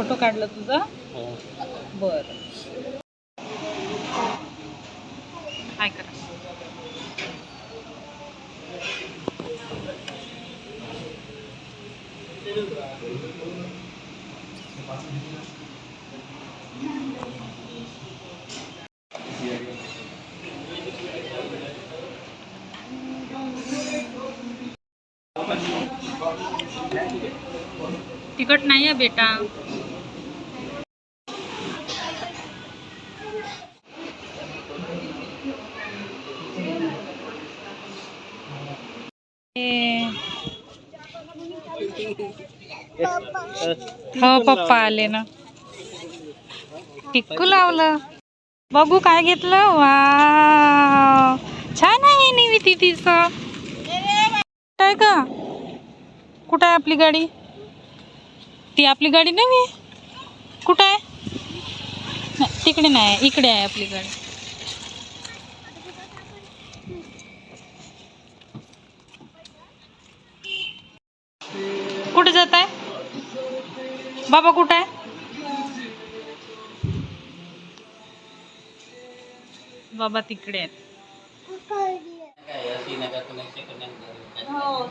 Photo काढला तुझा? हो. बर. काय करा. तिकट नाही आहे बेटा. हो पप्पा आले ना. टिक्कू लावलं. बघू काय घेतलं. वा छान आहे निविती तिचं काय का कुठं आहे आपली गाडी? ती आपली गाडी नवी कुठं आहे? नाही, तिकडे नाही इकडे आहे आपली गाडी. कुठे जात आहे? बाबा कुठं आहे? बाबा तिकडे आहेत. हो